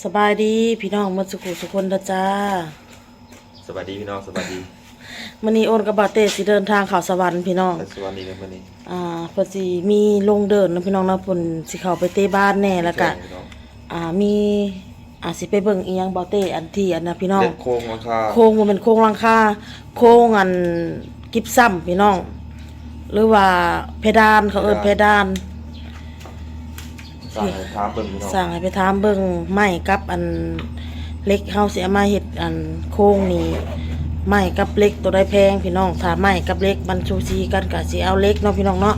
สบายดีพี่น้องหมาสุขุสุคนนะจ้าสวัสดีพี่น้องสวัสดีมื้อนี้โอนกับบาเต้สิเดินทางเข้าสวรรค์พี่น้อง สวัสดีกันวันนี้อ่าเพิ่นสิมีลงเดินนะพี่น้องนะเพิ่นสิเข้าไปเตะบ้านแน่แล้วก็แจ้งพี่น้องอ่ามีอ่าสิไปเบิ่งอีหยังบาเต้อันที่อันนะพี่น้อง เด็ดโค้งราคาโครงบ่แม่นโครงหลังคาโครงอันกิบซ้ำพี่น้อง หรือว่าเพดานเขาเอิ้นเพดาน สั่งให้ถามเบิ่งพี่น้องสั่งให้ไปถามเบิ่งไม้กับอันเล็กเฮาสิเอามาเฮ็ดอันโค้งนี่ไม้กับเล็กตัวใดแพงพี่น้องถ้าไม้กับเล็กมันชูซีกันก็สิเอาเล็กเนาะพี่น้องเนาะ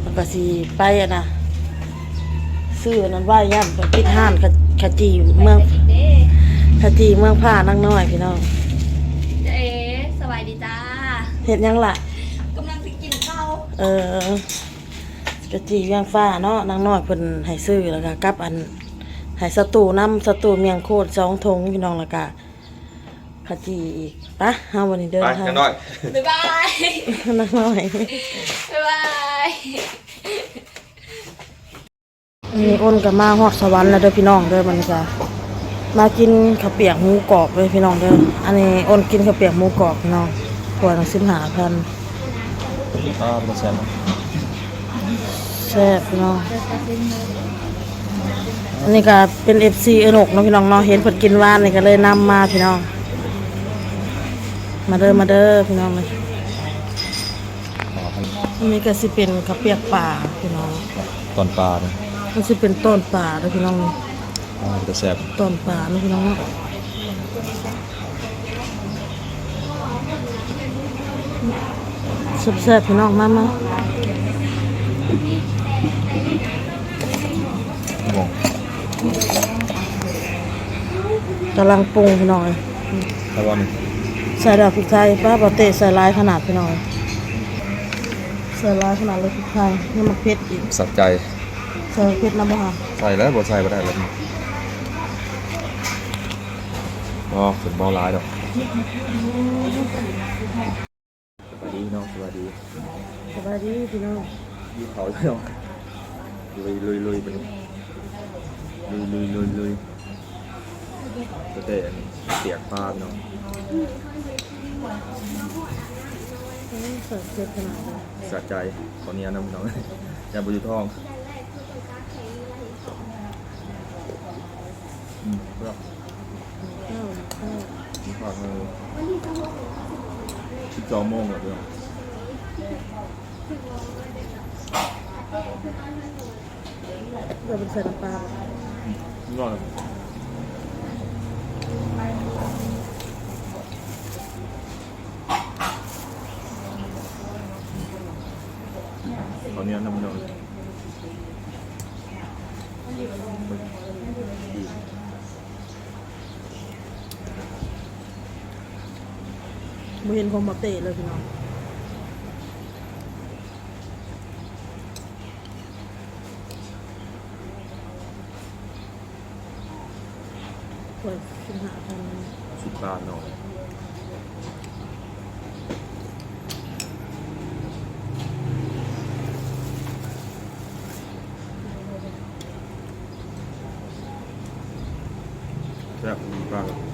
แล้วก็สิไปอะนะซื้ออันนั้นว่าย่ํไปปิดห้านขะขะจีเมืองขะจีเมืองผ้านั่งน้อยพี่น้องเจ๊สบายดีจ้าเฮ็ดหยังล่ะกำลังจะกินข้าวเออ กะจีเวียงฟ้าเนาะนางน้อยเพิ่นให้ซื้อแล้วก็กลับอันให้สตูน้ำสตูเมียงโคตรสองทงพี่น้องแล้วก็ขะจีอีกปะเฮาวันนี้เดินไปทางกันหน่อยบ๊ายบายนางน้อยบ๊ายบายนี่อ้นก็มาฮอดสวรรค์แล้วเด้อพี่น้องเด้อมันจะมากินข้าวเปียกหมูกรอบเลยพี่น้องเด้ออันนี้อ้นกินข้าวเปียกหมูกรอบพี่น้องขวดละสิบห้าพันอ่าเป็นแซมแซ่บพี่น้องอันนี้ก็เป็น FC เอนกเนาะพี่น้องเนาะเห็นเพิ่นกินหวานนี่ก็เลยนำมาพี่น้อง มาเด้อมาเด้อพี่น้องเลยอันนี้ก็สิเป็นข้าวเปียกป่าพี่น้องตอนปลาเนี่ยมันสิเป็นต้นป่าเด้อพี่น้องอ่าเป็นแซมต้นป่าเนาะพี่น้องเนาะแซ่บๆพี่น้องมามางง กำลังปรุงพี่น้องเลยแต่ว่ามันใส่ดอกพริกไทยป้าบอเตะใส่ลายขนาดพี่น้องใส่ลายขนาดเลยพริกไทยนี่มันเผ็ดอีกสับใจใส่เผ็ดน้ำมันใส่แล้วบ่ใส่บ่ได้แล้วอ๋อเป็นบ่ร้ายดอกสวัสดีพี่น้องสวัสดีสบายดีพี่น้องยี่เขาพี่น้อง ลุยลุยลุยไปลุยลุยลุยลุยก็เตะอันนี้เปียกผ้าพี่น้องใส่เผ็ดขนาดเลยสะใจตอนนี้นะพี่น้องยาบุญทองอืมก็ข้าวข้าวมีฝากมือชิดจอโมงแบบเดียว เดี๋ยวเป็นใส่น้ำปลานี่ก่อนตอนนี้น้ำมันดีบ่เห็นผมมาเตะเลยพี่น้อง ขวดสิบห้าพันสิบบาทหน่อยแซ่บดีมาก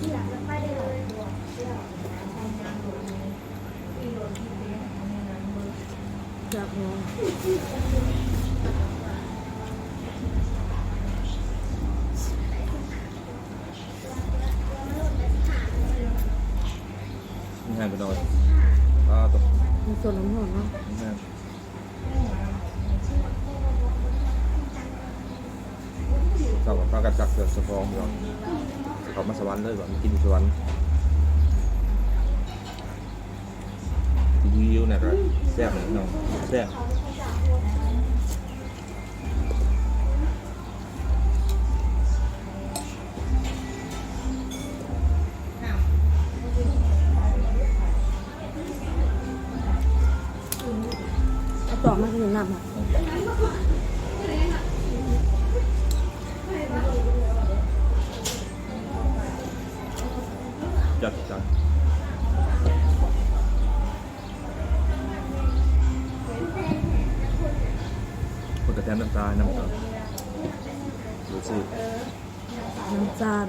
เสียบแล้วไปได้เลยเสียบจากน้องนี่ให้ไปหน่อยอ่าตกมีส่วนน้ำหอมเนาะนี่ให้เจ้าปลากัดจักเสือสะฟองพี่น้อง เขามาสวรรค์เลยแบบกินสวรรค์วิวเนี่ยก็แซ่บเน้องแซ่บ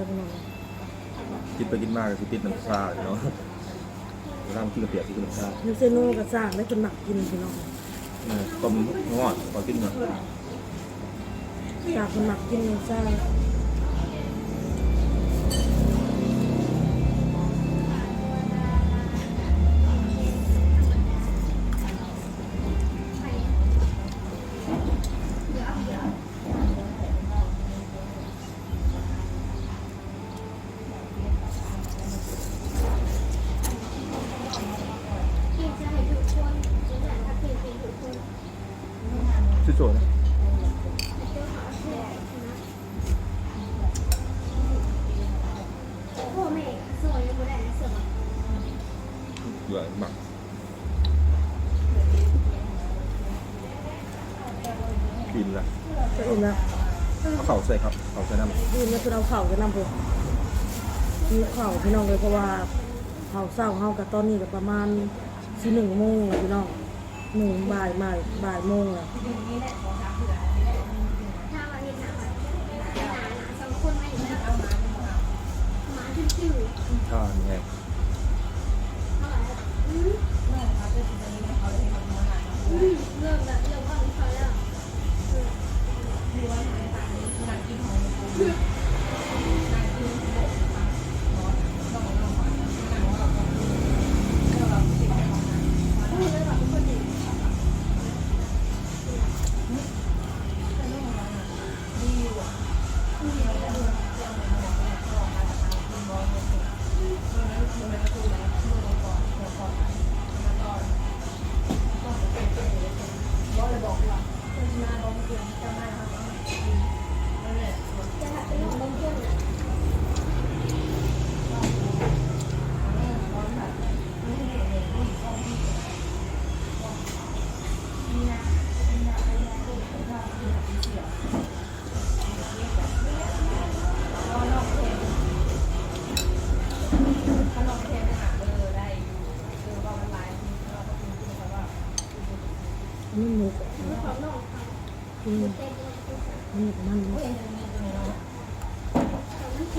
พี่น้องกินไปกินมากก็คือติดน้ำชาเนาะเวลามันกินกระเปียกกินน้ำชายูเซโน่ก็สร้างได้คนหมักกินพี่น้องเออต้มงอดพอกินเนาะจากคนหมักกินน้ำซา สวยยังไม่ได้นะเสือเหลือหมักกินละก็อิ่มแล้วเอาเข่าใส่ครับเข่าใส่น้ำอิ่มแล้วคือเอาเข่าจะนำไปมีเข่าพี่น้องเลยเพราะว่าเข่าเศร้าเฮากับตอนนี้ก็ประมาณสิหนึ่งโมงแล้วพี่น้อง หนึ่งบ่ายบ่ายบ่ายโมงแล้วถ้าวันนี้นะหนา อัน มัน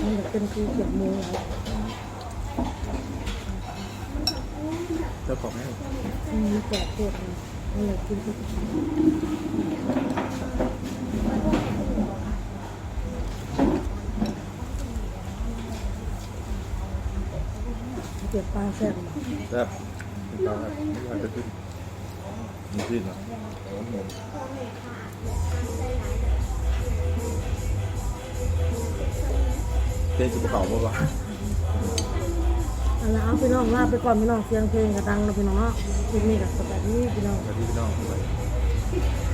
มันจะเป็นคือเก็บหมูแล้วเจ้าของให้อืมแกะโคตรเลยนี่เลยกินทุกทีเก็บปลาแซ่บแซ่บปลาครับไม่อากจะขึ้นมีขึ้นเหรอ โอ้โหเต้นสุดเข่าเพราะว่าเอาละเอาพี่น้องลาไปก่อนพี่น้องเสียงเพลงกระดังแล้วพี่น้องเนาะคลิปนี้กับสวัสดีพี่น้อง สวัสดีพี่น้องสวัสดี